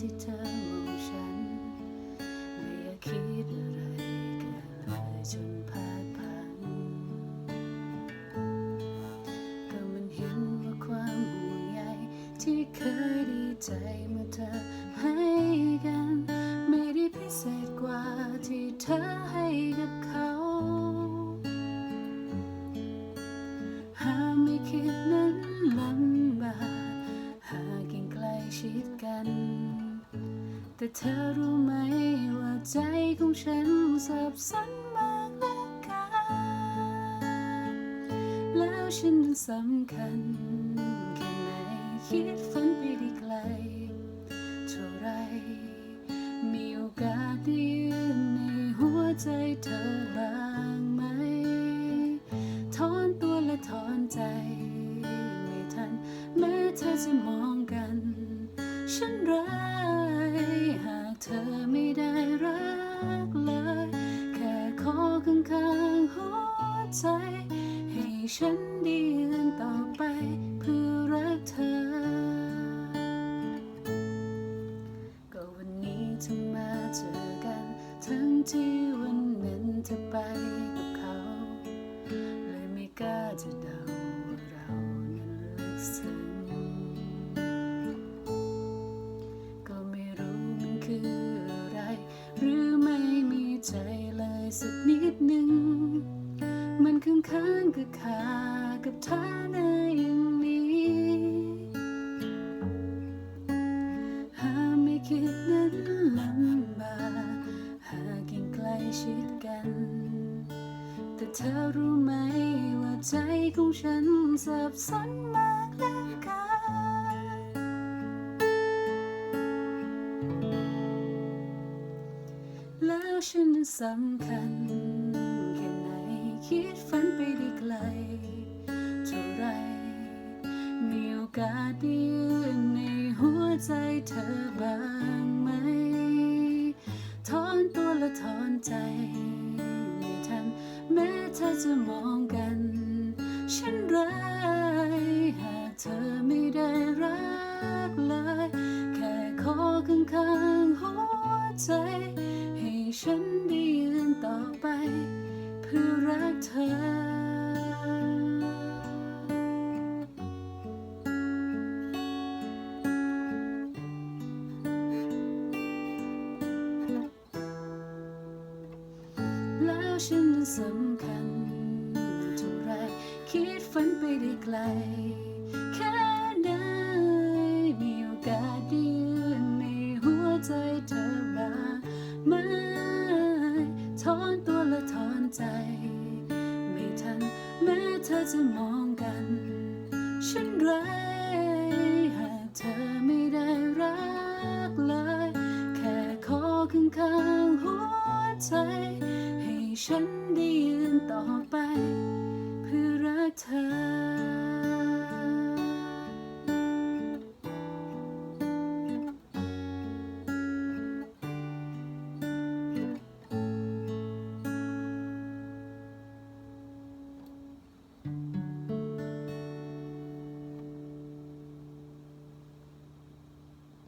ที่ แต่เธอรู้ไหมว่าใจของฉันสับสนมากเหลือเกินแล้วฉันนั้นสำคัญแค่ไหนคิดฝันไปได้ไกลเท่าไร มีโอกาสได้ยืนในหัวใจเธอบ้างไหม ถอนตัวและถอนใจ ไม่ทัน แม้เธอจะมองกัน ฉันร้า ใจ ให้ฉันด้ยืนต่อไป เพื่อรักเธอ ก็วันนี้เธอมาเจอกัน ทั้งที่วันนั้นเธอไปกับเขา เลยไม่กล้าจะเดาว่าเรานั้นลึกซึ้งก็ไม่รู้มันคืออะไร หรือไม่มีใจเลยสักนิดหนึ่ง มันค้างค้างกับคากับเธอได้อย่างนี้หากไม่คิดนั้นลำบากหากยังใกล้ชิดกัน แต่เธอรู้ไหมว่าใจของฉันสับสนมากเหลือเกินแล้วฉันสำคัญ คิดฝันไปได้ไกล เท่าไร มีโอกาสได้ยืนในหัวใจเธอบ้างไหม ถอนตัวและถอนใจ ไม่ทัน แม้เธอจะมองกัน ฉันร้ายหากเธอไม่ได้รักเลย แค่ขอข้างๆหัวใจ ให้ฉันได้ยืนต่อไป พื่อรักเธอ แล้วฉันนั้นสำคัญเท่าไรคิดฝันไปได้ไกล แค่ไหนมีโอกาสได้ยืนในหัวใจเธอบ้างไหม อจะมองกัน ฉันไรหากเธอไม่ได้รักเลย แค่ขอข้างๆหัวใจ ให้ฉันได้ยืนต่อไป เพื่อรักเธอ